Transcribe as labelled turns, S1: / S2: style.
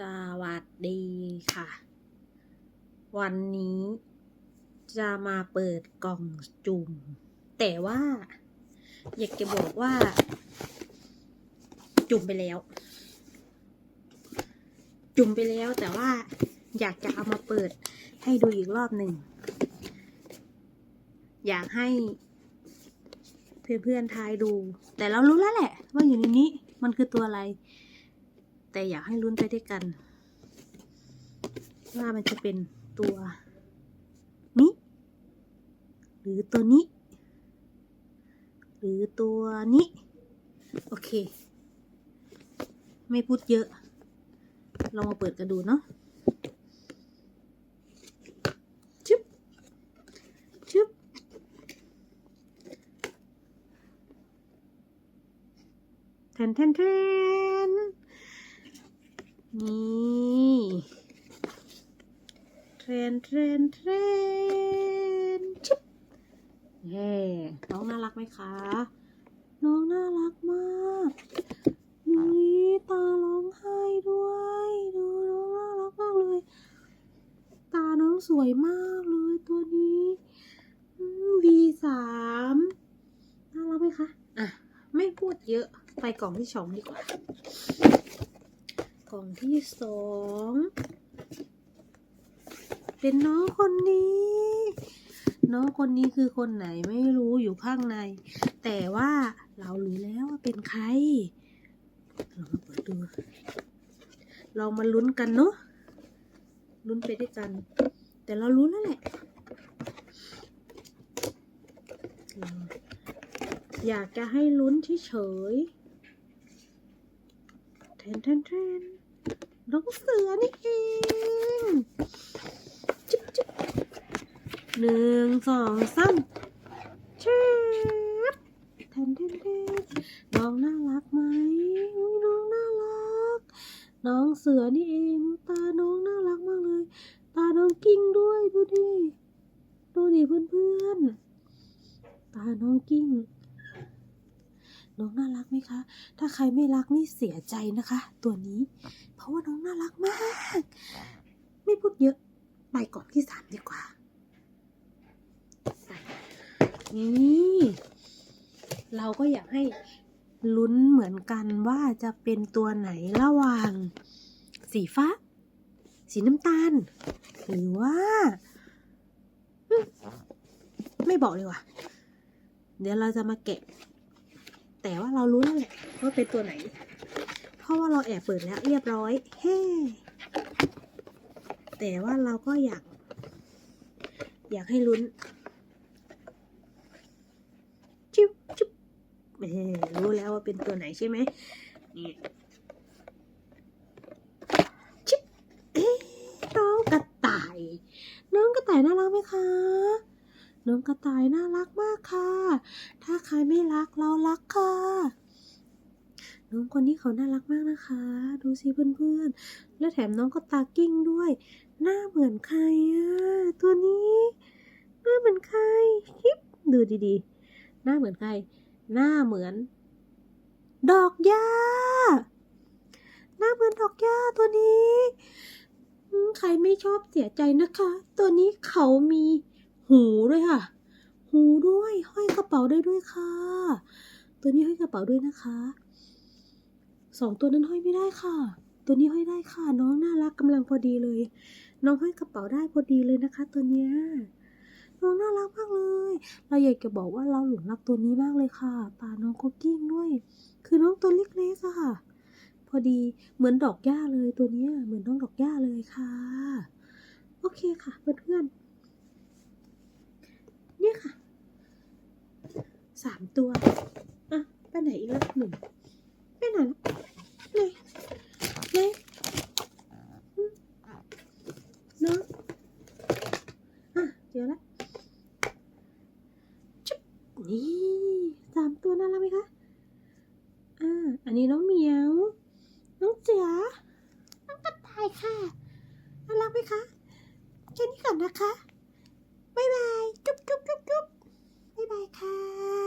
S1: สวัสดีค่ะ วันนี้จะมาเปิดกล่องจุ่ม แต่ว่า อยากจะบอกว่า จุ่มไปแล้ว จุ่มไปแล้วแต่ว่าอยากจะเอามาเปิดให้ดูอีกรอบหนึ่ง อยากให้ เพื่อนๆทายดู แต่เรารู้แล้วแหละ ว่าอยู่ในนี้มันคือตัวอะไร แต่อยากให้ลุ้นไปด้วยกัน ว่ามันจะเป็นตัวนี้ หรือตัวนี้ หรือตัวนี้ โอเค ไม่พูดเยอะ ลองมาเปิดกันดูเนาะชึบชึบแทนแทนแทน นี่เทรนเทรนเทรนชิบเย่น้องน่ารักไหมคะ น้องน่ารักมากนี่ตาร้องไห้ด้วยดูน้องน่ารักมากเลย ตาน้องสวยมากเลยตัวนี้ V สามน่ารักไหมคะ อะ ไม่พูดเยอะ ไปกล่องที่สองดีกว่า กล่องที่สอง เป็นน้องคนนี้ น้องคนนี้คือคนไหนไม่รู้อยู่ข้างใน แต่ว่าเรารู้แล้วว่าเป็นใครลองมาเปิดดูลองมาลุ้นกันเนาะลุ้นไปด้วยกัน แต่เรารู้แล้วแหละ อยากจะให้ลุ้นเฉยๆแทนแทนแทน น้องเสือนี่เองจิ๊บจิ๊บหนึ่งสองสามเชิบแทนแทนแทนน้องน่ารักไหมอุ๊ยน้องน่ารัก น้องเสือนี่เองตาน้องน่ารักมากเลย ตาน้องกิ้งด้วยดูดิดูดิเพื่อนๆตาน้องกิ้ง น้องน่ารักไหมคะ ถ้าใครไม่รักนี่เสียใจนะคะ ตัวนี้ เพราะว่าน้องน่ารักมาก ไม่พูดเยอะ ไปก่อนที่สามดีกว่า นี่เราก็อยากให้ลุ้นเหมือนกันว่าจะเป็นตัวไหนระหว่าง สีฟ้า สีน้ำตาล หรือว่า ไม่บอกเลยว่ะ เดี๋ยวเราจะมาแกะ แต่ว่าเรารู้แล้วแหละว่าเป็นตัวไหน เพราะว่าเราแอบเปิดแล้วเรียบร้อย เฮ้ แต่ว่าเราก็อยาก อยากให้ลุ้น จิ๊บจิ๊บเออรู้แล้วว่าเป็นตัวไหนใช่ไหมนี่จิ๊บเอ๊ะน้องกระต่าย น้องกระต่ายน่ารักไหมคะ น้องกระต่ายน่ารักมากค่ะ ถ้าใครไม่รักเรารักค่ะ น้องคนนี้เขาน่ารักมากนะคะ ดูสิเพื่อนๆ และแถมน้องก็ตากิ้งด้วย หน้าเหมือนใครอะตัวนี้ หน้าเหมือนใครฮิปดูดีๆ หน้าเหมือนใคร หน้าเหมือน ดอกหญ้า หน้าเหมือนดอกหญ้าตัวนี้ ใครไม่ชอบเสียใจนะคะ ตัวนี้เขามี หูด้วยค่ะ หูด้วย ห้อยกระเป๋าได้ด้วยค่ะ ตัวนี้ห้อยกระเป๋าด้วยนะคะสองตัวนั้นห้อยไม่ได้ค่ะ ตัวนี้ห้อยได้ค่ะ น้องน่ารักกำลังพอดีเลย น้องห้อยกระเป๋าได้พอดีเลยนะคะ ตัวเนี้ยน้องน่ารักมากเลย เราอยากจะบอกว่าเราหลงรักตัวนี้มากเลยค่ะตาน้องก็กิ้งด้วย คือน้องตัวเล็กๆอะค่ะ พอดีเหมือนดอกหญ้าเลยตัวเนี้ยเหมือนน้องดอกหญ้าเลยค่ะ โอเคค่ะเพื่อนๆ เนี่ยค่ะ สาม ตัว อะ ไปไหนอีกแล้วหนึ่งไปไหนล้วไหนไหนเนาะอะเจอแล้วจุ๊บนี่สามตัวน่ารักไหมคะอ่าอันนี้น้องเหมียว น้องเสือน้องกระต่ายค่ะน่ารักไหมคะแค่นี้ก่อนนะคะ บ๊ายบาย จุ๊บจุ๊บจุ๊บจุ๊บบ๊ายบายค่ะ